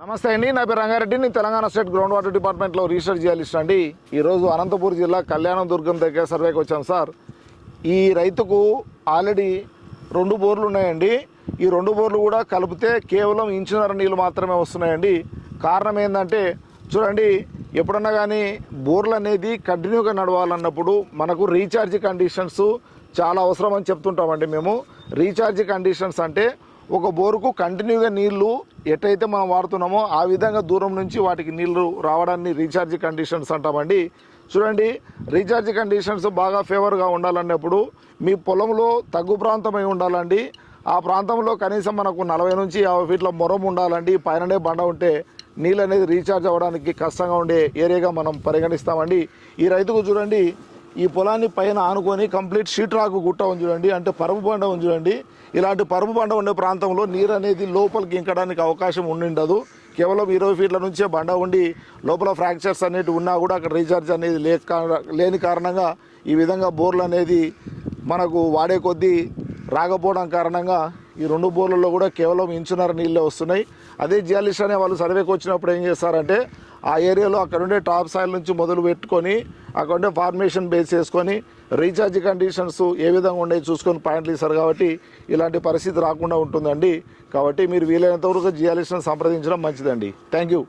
నమస్తే అండి నా పేరు రంగారెడ్డి. నేను తెలంగాణ స్టేట్ గ్రౌండ్ వాటర్ డిపార్ట్మెంట్లో రీసెర్చ్ చేయాలిస్ట్ అండి. ఈరోజు అనంతపూర్ జిల్లా కళ్యాణ దుర్గం దగ్గర సర్వేకి వచ్చాం సార్. ఈ రైతుకు ఆల్రెడీ రెండు బోర్లు ఉన్నాయండి. ఈ రెండు బోర్లు కూడా కలిపితే కేవలం ఇంచున్నర నీళ్ళు మాత్రమే వస్తున్నాయండి. కారణం ఏంటంటే చూడండి ఎప్పుడన్నా కానీ బోర్లు అనేది కంటిన్యూగా నడవాలన్నప్పుడు మనకు రీఛార్జ్ కండిషన్స్ చాలా అవసరం అని చెప్తుంటామండి మేము. రీఛార్జ్ కండిషన్స్ అంటే ఒక బోరుకు కంటిన్యూగా నీళ్ళు ఎటైతే మనం వాడుతున్నామో ఆ విధంగా దూరం నుంచి వాటికి నీళ్ళు రావడాన్ని రీఛార్జ్ కండిషన్స్ అంటామండి. చూడండి రీఛార్జ్ కండిషన్స్ బాగా ఫేవర్గా ఉండాలన్నప్పుడు మీ పొలంలో తగ్గు ప్రాంతమై ఉండాలండి. ఆ ప్రాంతంలో కనీసం మనకు నలభై నుంచి యాభై ఫీట్ల మొరం ఉండాలండి. పైననే బండ ఉంటే నీళ్ళు అనేది రీఛార్జ్ అవ్వడానికి కష్టంగా ఉండే ఏరియాగా మనం పరిగణిస్తామండి. ఈ రైతుకు చూడండి ఈ పొలాన్ని పైన ఆనుకొని కంప్లీట్ షీట్ రాకు గుట్ట ఉంది చూడండి అంటే పరుపు బండ ఉంది చూడండి. ఇలాంటి పరుపు బండ ఉండే ప్రాంతంలో నీరు అనేది లోపలికి ఇంకడానికి అవకాశం ఉండిండదు. కేవలం ఇరవై ఫీట్ల నుంచే బండ ఉండి లోపల ఫ్రాక్చర్స్ అనేవి ఉన్నా కూడా అక్కడ రీఛార్జ్ అనేది లేక లేని కారణంగా ఈ విధంగా బోర్లు అనేది మనకు వాడే కొద్దీ రాకపోవడం కారణంగా ఈ రెండు బోర్లలో కూడా కేవలం ఇంచున్నర నీళ్ళే వస్తున్నాయి. అదే జియాలిస్ట్ అనే వాళ్ళు సర్వేకి వచ్చినప్పుడు ఏం చేస్తారంటే ఆ ఏరియాలో అక్కడ ఉండే టాప్ సాయిల్ నుంచి మొదలు పెట్టుకొని అక్కడ ఉండే ఫార్మేషన్ బేస్ చేసుకొని రీఛార్జ్ కండిషన్స్ ఏ విధంగా ఉన్నాయి చూసుకొని పాయింట్లు ఇస్తారు కాబట్టి ఇలాంటి పరిస్థితి రాకుండా ఉంటుందండి. కాబట్టి మీరు వీలైనంత వరకు జియాలిస్ట్ని సంప్రదించడం మంచిదండి. Thank you.